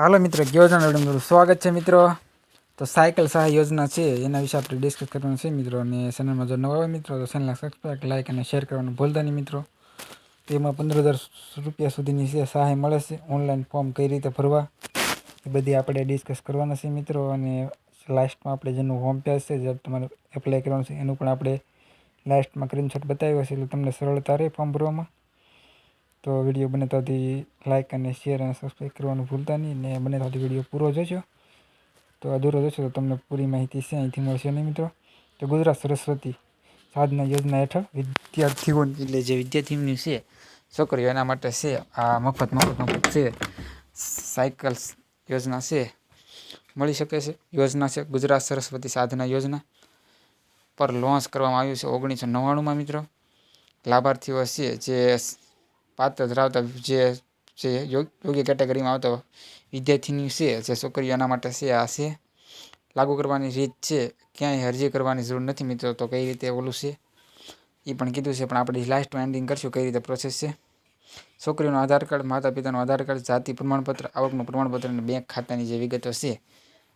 હાલો મિત્રો યોજના તમારું સ્વાગત છે મિત્રો. તો સાયકલ સહાય યોજના છે, એના વિશે આપણે ડિસ્કસ કરવાનું છે મિત્રો. અને ચેનલમાં જો નવા મિત્રો, તો ચેનલને સબસ્ક્રાઈબ લાઇક અને શેર કરવાનું ભૂલતા નહીં મિત્રો. તેમાં પંદર હજાર રૂપિયા સુધીની છે સહાય મળે છે ઓનલાઈન ફોર્મ કઈ રીતે ભરવા, એ બધી આપણે ડિસ્કસ કરવાના છે મિત્રો. અને લાસ્ટમાં આપણે જેનું હોમ પેજ છે, જે તમારે એપ્લાય કરવાનું છે, એનું પણ આપણે લાસ્ટમાં સ્ક્રીનશોટ બતાવ્યો છે, એટલે તમને સરળતા રહે ફોર્મ ભરવામાં. તો વીડિયો બને ત્યાંથી લાઇક અને શેર અને સબસ્ક્રાઈબ કરવાનું ભૂલતા નહીં ને બને ત્યાંથી વીડિયો પૂરો જોજો. તો અધૂરો જોશો તો તમને પૂરી માહિતી છે, અહીંથી મળશે નહીં મિત્રો. તો ગુજરાત સરસ્વતી સાધના યોજના હેઠળ વિદ્યાર્થીઓ એટલે જે વિદ્યાર્થીઓની છે, છોકરીઓ એના માટે છે, આ મફત મફત મફત છે સાયકલ્સ યોજના છે, મળી શકે છે. યોજના છે, ગુજરાત સરસ્વતી સાધના યોજના પર લોન્ચ કરવામાં આવ્યું છે ઓગણીસો નવ્વાણુંમાં મિત્રો. લાભાર્થીઓ છે જે પાત્ર ધરાવતા જે જે યોગ- યોગ્ય કેટેગરીમાં આવતો વિદ્યાર્થીની છે, જે છોકરીઓ એના માટે છે, આ છે. લાગુ કરવાની રીત છે, ક્યાંય અરજી કરવાની જરૂર નથી મિત્રો, તો કઈ રીતે ઓલું છે? એ પણ કીધું છે, પણ આપણે લાસ્ટમાં એન્ડિંગ કરશું કઈ રીતે પ્રોસેસ છે. છોકરીઓનું આધાર કાર્ડ માતા પિતાનું આધાર કાર્ડ, જાતિ પ્રમાણપત્ર, આવકનું પ્રમાણપત્ર અને બેંક ખાતાની જે વિગતો છે,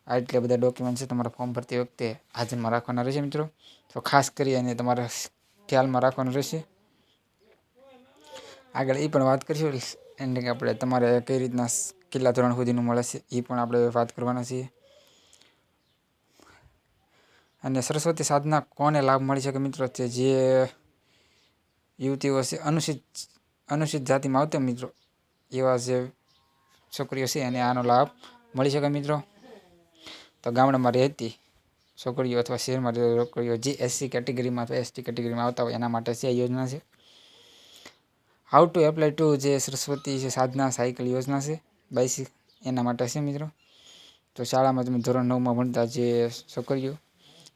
આ એટલે બધા ડોક્યુમેન્ટ છે, તમારા ફોર્મ ભરતી વખતે હાજરમાં રાખવાના રહેશે મિત્રો. તો ખાસ કરી અને તમારા ખ્યાલમાં રાખવાનું રહેશે. આગળ એ પણ વાત કરીશું. કે આપણે તમારે કઈ રીતના કેટલા ધોરણ સુધીનું મળે છે એ પણ આપણે વાત કરવાના છીએ. અને સરસ્વતી સાધના કોને લાભ મળી શકે મિત્રો? છે જે યુવતીઓ છે, અનુસૂચિત અનુસૂચિત જાતિમાં આવતા મિત્રો, એવા જે છોકરીઓ છે એને આનો લાભ મળી શકે મિત્રો. તો ગામડામાં રહેતી છોકરીઓ અથવા શહેરમાં છોકરીઓ જે એસસી કેટેગરીમાં અથવા એસટી કેટેગરીમાં આવતા હોય એના માટે છે આ યોજના છે. હાઉ ટુ એપ્લાય ટુ જે સરસ્વતી છે સાધના, સાયકલ યોજના છે બાઇસિક એના માટે છે મિત્રો. તો શાળામાં તમે ધોરણ નવમાં ભણતા જે છોકરીઓ,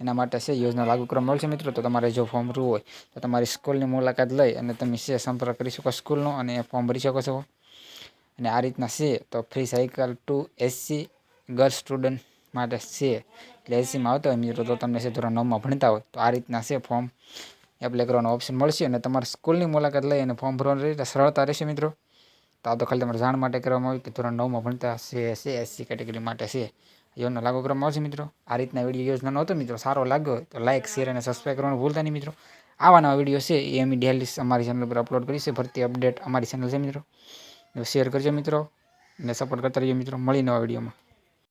એના માટે છે યોજના લાગુ કરવામાં આવશે મિત્રો. તો તમારે જો ફોર્મ ભરવું હોય, તો તમારી સ્કૂલની મુલાકાત લઈ અને તમે છે સંપર્ક કરી શકો સ્કૂલનો અને ફોર્મ ભરી શકો છો. અને આ રીતના છે, તો free cycle to SC girls student માટે છે. એટલે એસીમાં આવતા હોય મિત્રો, તો તમને છે ધોરણ નવમાં ભણતા હોય, તો આ રીતના છે ફોર્મ એપ્લાય કરવાનો ઓપ્શન મળશે અને તમારે સ્કૂલની મુલાકાત લઈ અને ફોર્મ ભરવાનું રહે એટલે સરળતા રહેશે મિત્રો. તો આ તો ખાલી તમારે જાણ માટે કરવામાં આવ્યું કે ધોરણ નવમાં ભણતા છે છે એસસી કેટેગરી માટે છે. યોજના લાગુ કરવામાં આવશે મિત્રો. આ રીતના વીડિયો યોજનાનો હતો મિત્રો. સારો લાગ્યો તો લાઇક શેર અને સબસ્ક્રાઈબ કરવાનું ભૂલતા નહીં મિત્રો. આવા નવા વીડિયો છે એ અમે ડેલી અમારી ચેનલ પર અપલોડ કરી છે ભરતી અપડેટ અમારી ચેનલ છે મિત્રો. શેર કરજો મિત્રો. અને સપોર્ટ કરતા રહીજો મિત્રો. મળી નવા વિડીયોમાં